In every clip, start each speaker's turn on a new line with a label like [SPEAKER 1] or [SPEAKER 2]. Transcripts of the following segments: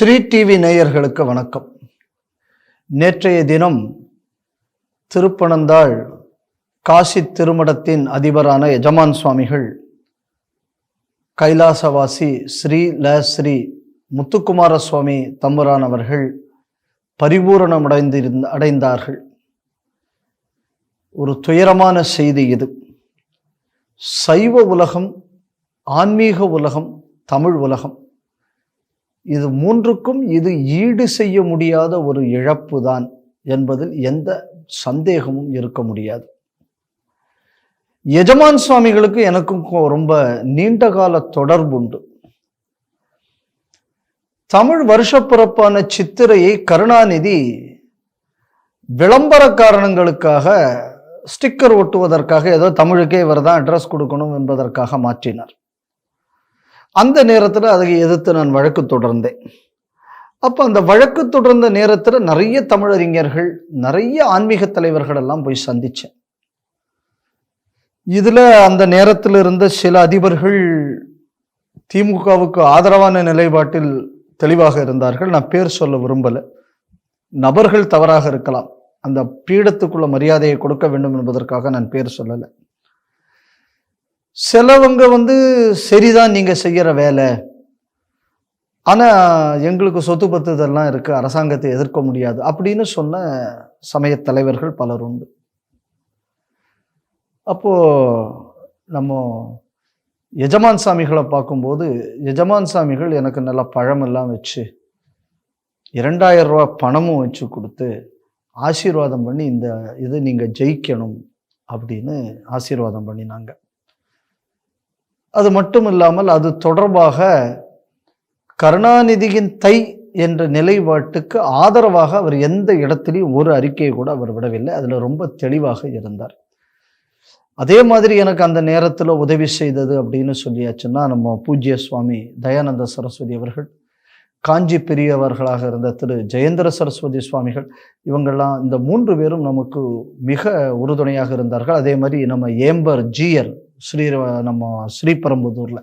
[SPEAKER 1] Sri TV நேயர்களுக்கு வணக்கம். நேற்றைய தினம் திருப்பனந்தாள் காசி திருமடத்தின் அதிபரான எஜமான் சுவாமிகள் கைலாசவாசி ஸ்ரீ ல ஸ்ரீ முத்துக்குமார சுவாமி தம்புரான் அவர்கள் பரிபூரணம் அடைந்திருந்த அடைந்தார்கள். ஒரு துயரமான செய்தி இது. சைவ உலகம் ஆன்மீக உலகம் தமிழ் உலகம். இது மூன்றுக்கும் இது ஈடு செய்ய முடியாத ஒரு இழப்பு தான் என்பதில் எந்த சந்தேகமும் இருக்க முடியாது. எஜமான் சுவாமிகளுக்கு எனக்கும் ரொம்ப நீண்ட கால தொடர்புண்டு தமிழ் வருஷப்பிறப்பான சித்திரையை கருணாநிதி விளம்பர காரணங்களுக்காக ஸ்டிக்கர் ஒட்டுவதற்காக ஏதோ தமிழுக்கே இவர் தான் அட்ரஸ் கொடுக்கணும் என்பதற்காக மாற்றினார். அந்த நேரத்தில் அதை எதிர்த்து நான் வழக்கு தொடர்ந்தேன். அப்போ அந்த வழக்கு தொடர்ந்த நேரத்தில் நிறைய தமிழறிஞர்கள் நிறைய ஆன்மீக தலைவர்கள் எல்லாம் போய் சந்தித்தேன் இதில் அந்த நேரத்தில் இருந்த சில அதிபர்கள் திமுகவுக்கு ஆதரவான நிலைப்பாட்டில் தெளிவாக இருந்தார்கள். நான் பேர் சொல்ல விரும்பலை. நபர்கள் தவறாக இருக்கலாம். அந்த பீடத்துக்குள்ள மரியாதையை கொடுக்க வேண்டும் என்பதற்காக நான் பேர் சொல்லலை. சிலவங்க வந்து சரிதான் நீங்கள் செய்கிற வேலை. ஆனால் எங்களுக்கு சொத்து பத்து இதெல்லாம் அரசாங்கத்தை எதிர்க்க முடியாது அப்படின்னு சொன்ன சமய தலைவர்கள் பலர் உண்டு. அப்போது நம்ம எஜமான் சாமிகளை பார்க்கும்போது எஜமான் சாமிகள் எனக்கு நல்லா பழமெல்லாம் வச்சு இரண்டாயிரம் ரூபாய் பணமும் வச்சு கொடுத்து ஆசீர்வாதம் பண்ணி இந்த இது நீங்கள் ஜெயிக்கணும் அப்படின்னு ஆசீர்வாதம் பண்ணினாங்க. அது மட்டும் இல்லாமல் அது தொடர்பாக கருணாநிதியின் தை என்ற நிலைப்பாட்டுக்கு ஆதரவாக அவர் எந்த இடத்துலையும் ஒரு அறிக்கையை கூட அவர் விடவில்லை. அதில் ரொம்ப தெளிவாக இருந்தார். அதே மாதிரி எனக்கு அந்த நேரத்தில் உதவி செய்தது அப்படின்னு சொல்லியாச்சுன்னா நம்ம பூஜ்ய சுவாமி தயானந்த சரஸ்வதி அவர்கள் காஞ்சி பெரியவர்களாக இருந்த திரு ஜெயேந்திர சரஸ்வதி சுவாமிகள் இவங்கெல்லாம் இந்த மூன்று பேரும் நமக்கு மிக உறுதுணையாக இருந்தார்கள். அதே மாதிரி நம்ம ஏம்பர் ஜியர் ஸ்ரீ நம்ம ஸ்ரீபெரும்புதூரில்.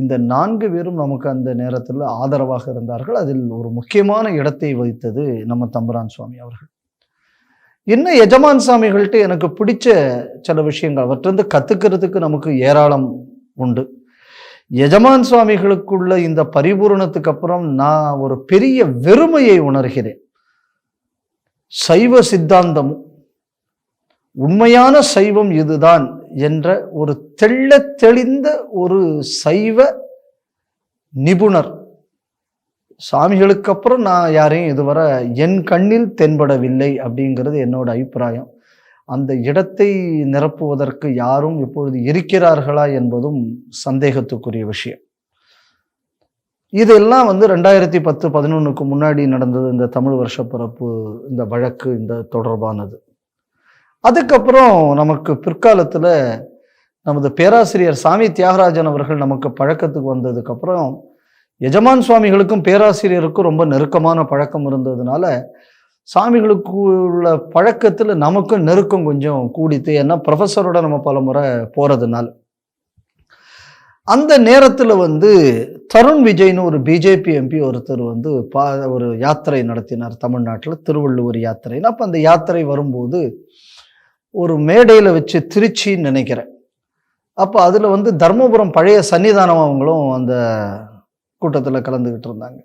[SPEAKER 1] இந்த நான்கு பேரும் நமக்கு அந்த நேரத்தில் ஆதரவாக இருந்தார்கள். அதில் ஒரு முக்கியமான இடத்தை வகித்தது நம்ம தம்பரான் சுவாமி அவர்கள். இன்னும் எஜமான் சாமிகள்கிட்ட எனக்கு பிடிச்ச சில விஷயங்கள் அவற்றிருந்து கற்றுக்கிறதுக்கு நமக்கு ஏராளம் உண்டு. எஜமான் சுவாமிகளுக்குள்ள இந்த பரிபூரணத்துக்கு அப்புறம் நான் ஒரு பெரிய வெறுமையை உணர்கிறேன். சைவ சித்தாந்தமும் உண்மையான சைவம் இதுதான் என்ற ஒரு தெள்ள தெளிந்த ஒரு சைவ நிபுணர். சாமிகளுக்கு அப்புறம் நான் யாரையும் இதுவரை என் கண்ணில் தென்படவில்லை அப்படிங்கிறது என்னோட அபிப்பிராயம். அந்த இடத்தை நிரப்புவதற்கு யாரும் இப்பொழுது இருக்கிறார்களா என்பதும் சந்தேகத்துக்குரிய விஷயம். இதெல்லாம் வந்து ரெண்டாயிரத்தி பத்து பதினொன்றுக்கு முன்னாடி நடந்தது இந்த தமிழ் வருஷப்பிறப்பு இந்த வழக்கு இந்த தொடர்பானது. அதுக்கப்புறம் நமக்கு பிற்காலத்தில் நமது பேராசிரியர் சாமி தியாகராஜன் அவர்கள் நமக்கு பழக்கத்துக்கு வந்ததுக்கப்புறம் எஜமான் சுவாமிகளுக்கும் பேராசிரியருக்கும் ரொம்ப நெருக்கமான பழக்கம் இருந்ததுனால சாமிகளுக்கு உள்ள பழக்கத்தில் நமக்கும் நெருக்கம் கொஞ்சம் கூடித்து ஏன்னா ப்ரொஃபஸரோட நம்ம பல முறை போகிறதுனால அந்த நேரத்தில் வந்து தருண் விஜய்னு ஒரு பிஜேபி எம்பி ஒருத்தர் வந்து பா ஒரு யாத்திரை நடத்தினார் தமிழ்நாட்டில் திருவள்ளுவர் யாத்திரைன்னு. அப்போ அந்த யாத்திரை வரும்போது ஒரு மேடையில் வச்சு திருச்சின்னு நினைக்கிறேன். அப்போ அதில் வந்து தர்மபுரம் பழைய சன்னிதானம் அவங்களும் அந்த கூட்டத்தில் கலந்துக்கிட்டு இருந்தாங்க.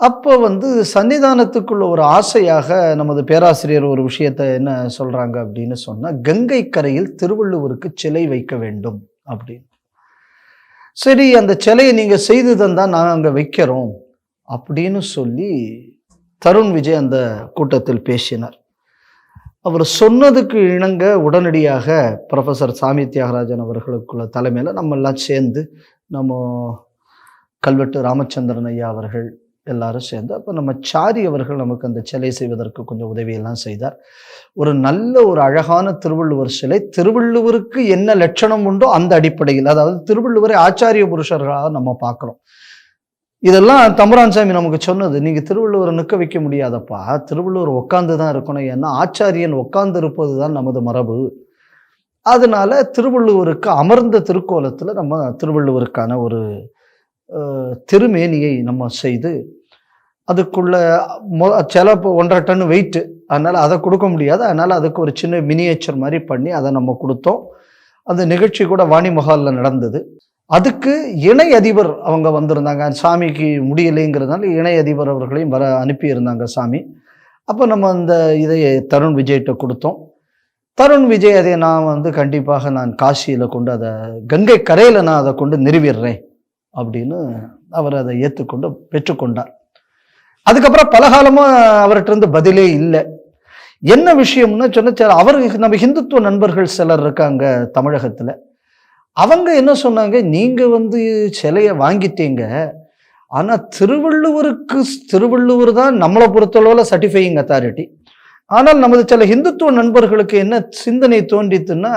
[SPEAKER 1] அப்போ வந்து சன்னிதானத்துக்குள்ள ஒரு ஆசையாக நமது பேராசிரியர் ஒரு விஷயத்தை என்ன சொல்கிறாங்க அப்படின்னு சொன்னால் கங்கை கரையில் திருவள்ளுவருக்கு சிலை வைக்க வேண்டும் அப்படின்னு. சரி அந்த சிலையை நீங்கள் செய்து தந்தால் நாங்கள் அங்கே வைக்கிறோம் அப்படின்னு சொல்லி தருண் விஜய் அந்த கூட்டத்தில் பேசினார். அவர் சொன்னதுக்கு இணங்க உடனடியாக ப்ரொஃபசர் சாமி தியாகராஜன் அவர்களுக்குள்ள தலைமையில் நம்ம எல்லாம் சேர்ந்து நம்ம கல்வெட்டு ராமச்சந்திரன் ஐயா அவர்கள் எல்லாரும் சேர்ந்து அப்போ நம்ம சாரி அவர்கள் நமக்கு அந்த சிலை செய்வதற்கு கொஞ்சம் உதவியெல்லாம் செய்தார். ஒரு நல்ல ஒரு அழகான திருவள்ளுவர் சிலை. திருவள்ளுவருக்கு என்ன லட்சணம் உண்டோ அந்த அடிப்படையில் அதாவது திருவள்ளுவரை ஆச்சாரிய புருஷர்களாக நம்ம பார்க்குறோம். இதெல்லாம் தம்புரான் சாமி நமக்கு சொன்னது. நீங்கள் திருவள்ளுவரை நிற்க வைக்க முடியாதப்பா. திருவள்ளுவர் உட்காந்து தான் இருக்கணும். ஏன்னா ஆச்சாரியன் உட்கார்ந்து இருப்பது தான் நமது மரபு. அதனால திருவள்ளுவருக்கு அமர்ந்த திருக்கோலத்தில் நம்ம திருவள்ளுவருக்கான ஒரு திருமேனியை நம்ம செய்து அதுக்குள்ள மொ சில ஒன்றரை டன் வெயிட்டு அதனால் அதை கொடுக்க முடியாது. அதனால் அதுக்கு ஒரு சின்ன மினியேச்சர் மாதிரி பண்ணி அதை நம்ம கொடுத்தோம். அந்த நிகழ்ச்சி கூட வாணி மஹாலில் நடந்தது. அதுக்கு இணை அதிபர் அவங்க வந்திருந்தாங்க. சாமிக்கு முடியலைங்கிறதுனால இணை அதிபர் அவர்களையும் வர அனுப்பியிருந்தாங்க சாமி. அப்போ நம்ம அந்த இதை தருண் விஜய்கிட்ட கொடுத்தோம். தருண் விஜய் அதை நான் வந்து கண்டிப்பாக நான் காசியில் கொண்டு அதை கங்கை கரையில் நான் அதை கொண்டு நிறுவிடுறேன் அப்படின்னு அவர் அதை ஏற்றுக்கொண்டு பெற்றுக்கொண்டார். அதுக்கப்புறம் பலகாலமாக அவர்கிட்ட இருந்து பதிலே இல்லை. என்ன விஷயம்னு சொன்ன அவருக்கு நம்ம ஹிந்துத்துவ நண்பர்கள் சிலர் இருக்காங்க தமிழகத்தில். அவங்க என்ன சொன்னாங்க? நீங்கள் வந்து சிலையை வாங்கிட்டீங்க. ஆனால் திருவள்ளுவருக்கு திருவள்ளுவர் தான் நம்மளை பொறுத்தளவில் சர்டிஃபையிங் அத்தாரிட்டி ஆனால் நமது சில இந்துத்துவ நண்பர்களுக்கு என்ன சிந்தனை தோன்றித்துன்னா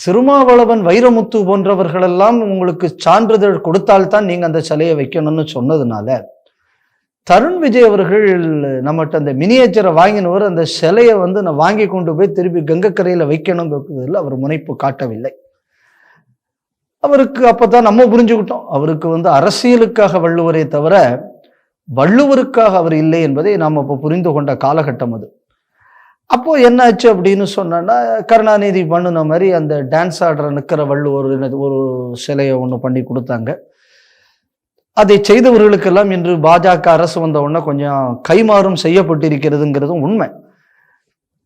[SPEAKER 1] திருமாவளவன் வைரமுத்து போன்றவர்களெல்லாம் உங்களுக்கு சான்றிதழ் கொடுத்தால்தான் நீங்கள் அந்த சிலையை வைக்கணும்னு சொன்னதுனால தருண் விஜய் அவர்கள் நம்மகிட்ட அந்த மினியேச்சரை வாங்கினவர் அந்த சிலையை வந்து நான் வாங்கி கொண்டு போய் திருப்பி கங்கக்கரையில் வைக்கணுங்கிறதுல அவர் முனைப்பு காட்டவில்லை. அவருக்கு அப்பதான் நம்ம புரிஞ்சுக்கிட்டோம். அவருக்கு வந்து அரசியலுக்காக வள்ளுவரே தவிர வள்ளுவருக்காக அவர் இல்லை என்பதை நாம் இப்போ புரிந்து கொண்ட காலகட்டம் அது. அப்போ என்னாச்சு அப்படின்னு சொன்னா கருணாநிதி பண்ணுன மாதிரி அந்த டான்ஸ் ஆடுற நிற்கிற வள்ளுவர் என்னது ஒரு சிலையை ஒன்று பண்ணி கொடுத்தாங்க. அதை செய்தவர்களுக்கெல்லாம் இன்று பாஜக அரசு வந்த உடனே கொஞ்சம் கைமாறும் செய்யப்பட்டிருக்கிறதுங்கிறதும் உண்மை.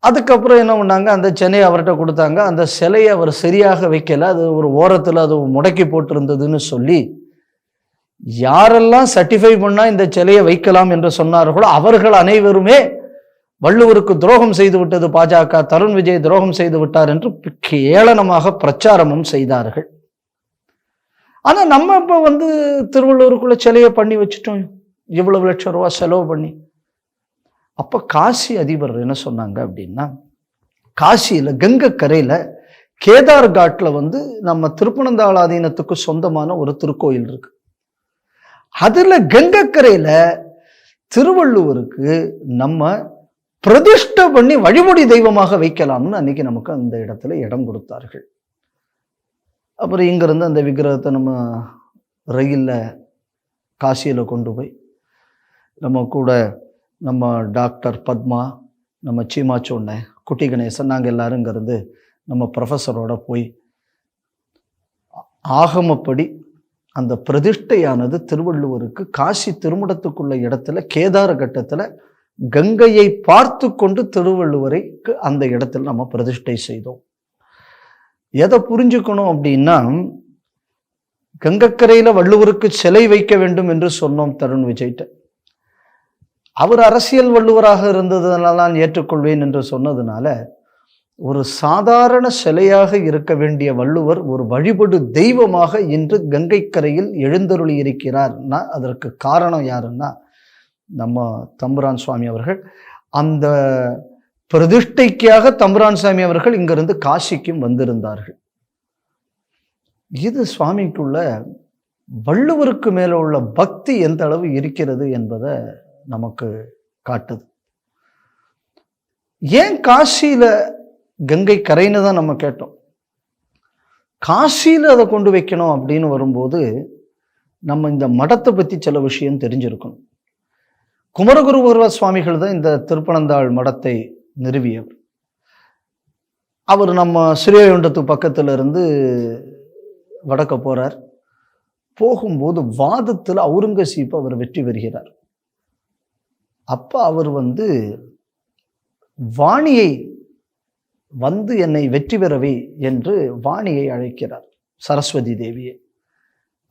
[SPEAKER 1] அதுக்கப்புறம் என்ன பண்ணாங்க? அந்த சென்னையை அவர்கிட்ட கொடுத்தாங்க. அந்த சிலையை அவர் சரியாக வைக்கல. அது ஒரு ஓரத்தில் அது முடக்கி போட்டிருந்ததுன்னு சொல்லி யாரெல்லாம் சர்டிஃபை பண்ணால் இந்த சிலையை வைக்கலாம் என்று சொன்னார்களோ அவர்கள் அனைவருமே வள்ளுவருக்கு துரோகம் செய்து விட்டது பாஜக. தருண் விஜய் துரோகம் செய்து விட்டார் என்று கேளனமாக பிரச்சாரமும் செய்தார்கள். ஆனால் நம்ம இப்போ வந்து திருவள்ளூருக்குள்ள சிலையை பண்ணி வச்சுட்டோம். இவ்வளவு லட்சம் ரூபா செலவு பண்ணி. அப்போ காசி அதிபர் என்ன சொன்னாங்க அப்படின்னா காசியில் கங்கை கேதார் காட்டில் வந்து நம்ம திருப்பனந்தாளாதீனத்துக்கு சொந்தமான ஒரு திருக்கோயில் இருக்கு. அதில் கங்கக்கரையில் திருவள்ளுவருக்கு நம்ம பிரதிஷ்டை பண்ணி வழிபடி தெய்வமாக வைக்கலாம்னு அன்னைக்கு நமக்கு அந்த இடத்துல இடம் கொடுத்தார்கள். அப்புறம் இங்கேருந்து அந்த விக்கிரகத்தை நம்ம ரயிலில் காசியில் கொண்டு போய் நம்ம கூட நம்ம டாக்டர் பத்மா நம்ம சீமாச்சோண்ண குட்டி கணேசன் நாங்கள் எல்லாரும் இங்கேருந்து நம்ம ப்ரொஃபஸரோட போய் ஆகமப்படி அந்த பிரதிஷ்டையானது திருவள்ளுவருக்கு காசி திருமுடத்துக்குள்ள இடத்துல கேதார கட்டத்தில் கங்கையை பார்த்து கொண்டு திருவள்ளுவரைக்கு அந்த இடத்துல நம்ம பிரதிஷ்டை செய்தோம். எதை புரிஞ்சுக்கணும் அப்படின்னா கங்கக்கரையில் வள்ளுவருக்கு சிலை வைக்க வேண்டும் என்று சொன்னோம் தருண் விஜய்கிட்ட. அவர் அரசியல் வள்ளுவராக இருந்ததுனால நான் ஏற்றுக்கொள்வேன் என்று சொன்னதுனால ஒரு சாதாரண சிலையாக இருக்க வேண்டிய வள்ளுவர் ஒரு வழிபடு தெய்வமாக இன்று கங்கை கரையில் எழுந்தருளி இருக்கிறார்னா அதற்கு காரணம் யாருன்னா நம்ம தம்புரான் சுவாமி அவர்கள். அந்த பிரதிஷ்டைக்காக தம்புரான் சாமி அவர்கள் இங்கிருந்து காசிக்கும் வந்திருந்தார்கள். இது சுவாமிக்குள்ள வள்ளுவருக்கு மேலே உள்ள பக்தி எந்த அளவு இருக்கிறது என்பதை நமக்கு காட்டுது. ஏன் காசியில கங்கை கரைன்னு தான் நம்ம கேட்டோம்? காசியில அதை கொண்டு வைக்கணும் அப்படின்னு வரும்போது நம்ம இந்த மடத்தை பத்தி சில விஷயம் தெரிஞ்சிருக்கணும். குமரகுருபர்வ சுவாமிகள் தான் இந்த திருப்பனந்தாள் மடத்தை நிறுவியவர். அவர் நம்ம ஸ்ரீவைகுண்டத்து பக்கத்துல இருந்து வடக்க போறார். போகும்போது வாதத்தில் அவுரங்கசீப் அவர் வெற்றி பெறுகிறார். அப்போ அவர் வந்து வாணியை வந்து என்னை வெற்றி பெறவே என்று வாணியை அழைக்கிறார் சரஸ்வதி தேவியை.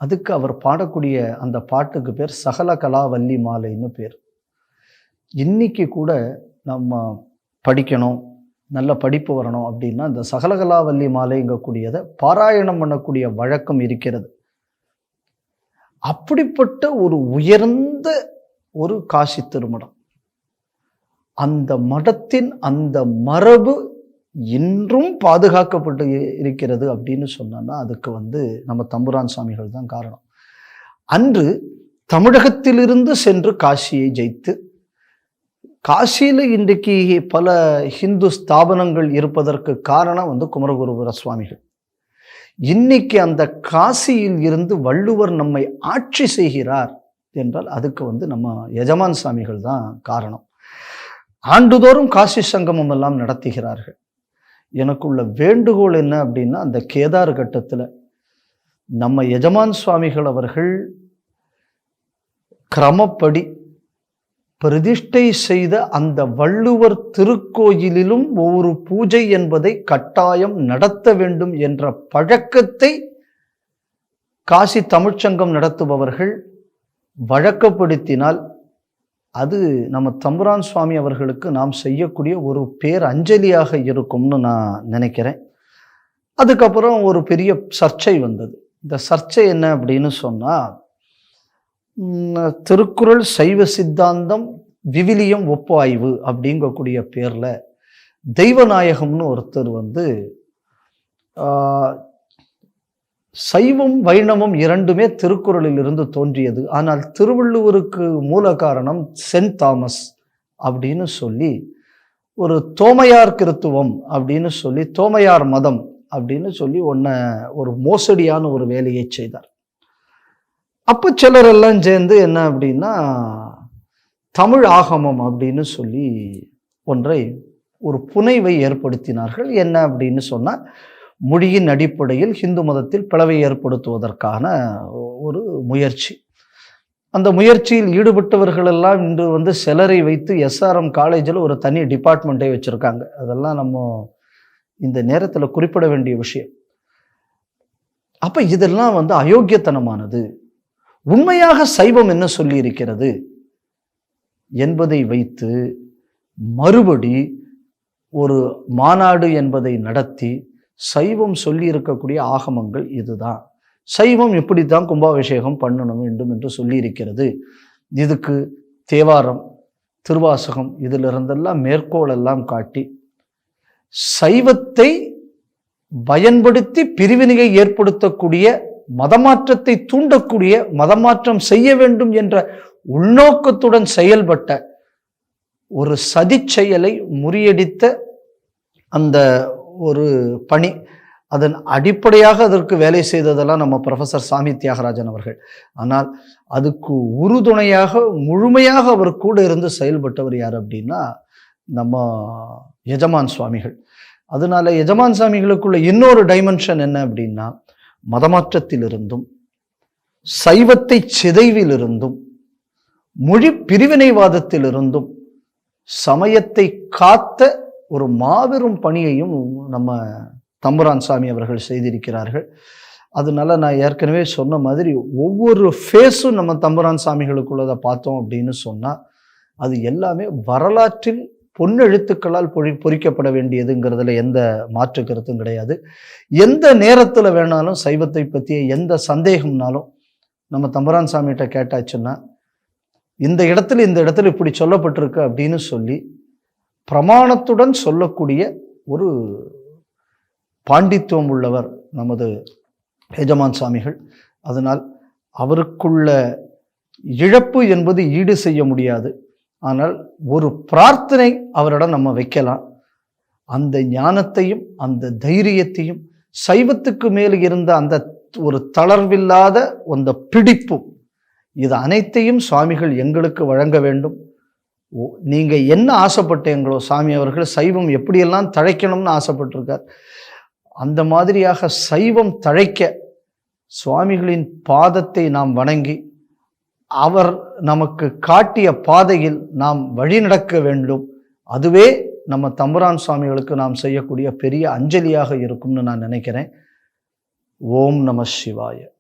[SPEAKER 1] அதுக்கு அவர் பாடக்கூடிய அந்த பாட்டுக்கு பேர் சகல கலாவல்லி மாலைன்னு பேர். இன்னைக்கு கூட நம்ம படிக்கணும் நல்ல படிப்பு வரணும் அப்படின்னா இந்த சகலகலாவல்லி மாலைங்கக்கூடியதை பாராயணம் பண்ணக்கூடிய வழக்கம் இருக்கிறது. அப்படிப்பட்ட ஒரு உயர்ந்த ஒரு காசி திருமடம் அந்த மடத்தின் அந்த மரபு இன்றும் பாதுகாக்கப்பட்டு இருக்கிறது அப்படின்னு சொன்னோன்னா அதுக்கு வந்து நம்ம தம்புரான் சுவாமிகள் தான் காரணம். அன்று தமிழகத்திலிருந்து சென்று காசியை ஜெயித்து காசியில் இன்றைக்கு பல ஹிந்து ஸ்தாபனங்கள் இருப்பதற்கு காரணம் வந்து குமரகுருபுர சுவாமிகள். இன்னைக்கு அந்த காசியில் இருந்து வள்ளுவர் நம்மை ஆட்சி செய்கிறார். என்றால் அதுக்கு வந்து நம்ம எஜமான் சாமிகள் தான் காரணம். ஆண்டுதோறும் காசி சங்கமம் எல்லாம் நடத்துகிறார்கள். எனக்குள்ள வேண்டுகோள் என்ன அப்படின்னா அந்த கேதார் கட்டத்தில் நம்ம எஜமான் சுவாமிகள் அவர்கள் கிரமப்படி பிரதிஷ்டை செய்த அந்த வள்ளுவர் திருக்கோயிலிலும் ஒவ்வொரு பூஜை என்பதை கட்டாயம் நடத்த வேண்டும் என்ற பழக்கத்தை காசி தமிழ்ச்சங்கம் நடத்துபவர்கள் வழக்கப்படுத்தினால் அது நம்ம தம்புரான் சுவாமி அவர்களுக்கு நாம் செய்யக்கூடிய ஒரு பேர் அஞ்சலியாக இருக்கும்னு நான் நினைக்கிறேன். அதுக்கப்புறம் ஒரு பெரிய சர்ச்சை வந்தது. இந்த சர்ச்சை என்ன அப்படின்னு சொன்னால் திருக்குறள் சைவ சித்தாந்தம் விவிலியம் ஒப்பாய்வு அப்படிங்கக்கூடிய பேரில் தெய்வநாயகம்னு ஒருத்தர் வந்து சைவம் வைணவம் இரண்டுமே திருக்குறளில் இருந்து தோன்றியது. ஆனால் திருவள்ளுவருக்கு மூல காரணம் சென்ட் தாமஸ் அப்படின்னு சொல்லி ஒரு தோமையார் கிருத்துவம் அப்படின்னு சொல்லி தோமையார் மதம் அப்படின்னு சொல்லி ஒன்ன ஒரு மோசடியான ஒரு வேலையை செய்தார். அப்போ சிலர் எல்லாம் சேர்ந்து என்ன அப்படின்னா தமிழ் ஆகமம் அப்படின்னு சொல்லி ஒன்றை ஒரு புனைவை ஏற்படுத்தினார்கள். என்ன அப்படின்னு சொன்னால் மொழியின் அடிப்படையில் ஹிந்து மதத்தில் பிளவை ஏற்படுத்துவதற்கான ஒரு முயற்சி. அந்த முயற்சியில் ஈடுபட்டவர்களெல்லாம் இன்று வந்து சிலரை வைத்து எஸ்ஆர்எம் காலேஜில் ஒரு தனி டிபார்ட்மெண்ட்டே வச்சுருக்காங்க. அதெல்லாம் நம்ம இந்த நேரத்தில் குறிப்பிட வேண்டிய விஷயம். அப்போ இதெல்லாம் வந்து அயோக்கியத்தனமானது. உண்மையாக சைவம் என்ன சொல்லி இருக்கிறது என்பதை வைத்து மறுபடி ஒரு மாநாடு என்பதை நடத்தி சைவம் சொல்லி இருக்கக்கூடிய ஆகமங்கள் இதுதான். சைவம் இப்படித்தான் கும்பாபிஷேகம் பண்ணணும் வேண்டும் என்று சொல்லியிருக்கிறது இதுக்கு தேவாரம் திருவாசகம் இதிலிருந்தெல்லாம் மேற்கோளெல்லாம் காட்டி சைவத்தை பயன்படுத்தி பிரிவினையை ஏற்படுத்தக்கூடிய மதமாற்றத்தை தூண்டக்கூடிய மதமாற்றம் செய்ய வேண்டும் என்ற உள்நோக்கத்துடன் செயல்பட்ட ஒரு சதி செயலை முறியடித்த அந்த ஒரு பணி அதன் அடிப்படையாக அதற்கு வேலை செய்ததெல்லாம் நம்ம ப்ரொஃபஸர் சாமி தியாகராஜன் அவர்கள். ஆனால் அதுக்கு உறுதுணையாக முழுமையாக அவர் கூட இருந்து செயல்பட்டவர் யார் அப்படின்னா நம்ம எஜமான் சுவாமிகள். அதனால எஜமான் சுவாமிகளுக்குள்ள இன்னொரு டைமென்ஷன் என்ன அப்படின்னா மதமாற்றத்திலிருந்தும் சைவத்தை சிதைவிலிருந்தும் மொழி பிரிவினைவாதத்திலிருந்தும் சமயத்தை காத்த ஒரு மாபெரும் பணியையும் நம்ம தம்புரான் சாமி அவர்கள் செய்திருக்கிறார்கள். அதனால நான் ஏற்கனவே சொன்ன மாதிரி ஒவ்வொரு ஃபேஸும் நம்ம தம்புரான் சாமிகளுக்குள்ளதை பார்த்தோம் அப்படின்னு சொன்னால் அது எல்லாமே வரலாற்றில் பொன்னெழுத்துக்களால் பொறி பொறிக்கப்பட வேண்டியதுங்கிறதுல எந்த மாற்று கருத்தும் கிடையாது. எந்த நேரத்தில் வேணாலும் சைவத்தை பற்றிய எந்த சந்தேகம்னாலும் நம்ம தம்பரான் சாமிகிட்ட கேட்டாச்சுன்னா இந்த இடத்துல இந்த இடத்துல இப்படி சொல்லப்பட்டிருக்கு அப்படின்னு சொல்லி பிரமாணத்துடன் சொல்லக்கூடிய ஒரு பாண்டித்துவம் உள்ளவர் நமது எஜமான் சாமிகள். அதனால் அவருக்குள்ள இழப்பு என்பது ஈடு செய்ய முடியாது. ஆனால் ஒரு பிரார்த்தனை அவரிடம் நம்ம வைக்கலாம். அந்த ஞானத்தையும் அந்த தைரியத்தையும் சைவத்துக்கு மேல் இருந்த அந்த ஒரு தளர்வில்லாத அந்த பிடிப்பும் இது அனைத்தையும் சுவாமிகள் எங்களுக்கு வழங்க வேண்டும். நீங்கள் என்ன ஆசைப்பட்டீங்களோ சாமி அவர்கள் சைவம் எப்படியெல்லாம் தழைக்கணும்னு ஆசைப்பட்டிருக்கார் அந்த மாதிரியாக சைவம் தழைக்க சுவாமிகளின் பாதத்தை நாம் வணங்கி அவர் நமக்கு காட்டிய பாதையில் நாம் வழிநடக்க வேண்டும். அதுவே நம்ம தம்புரான் சுவாமிகளுக்கு நாம் செய்யக்கூடிய பெரிய அஞ்சலியாக இருக்கும்னு நான் நினைக்கிறேன். ஓம் நம சிவாய.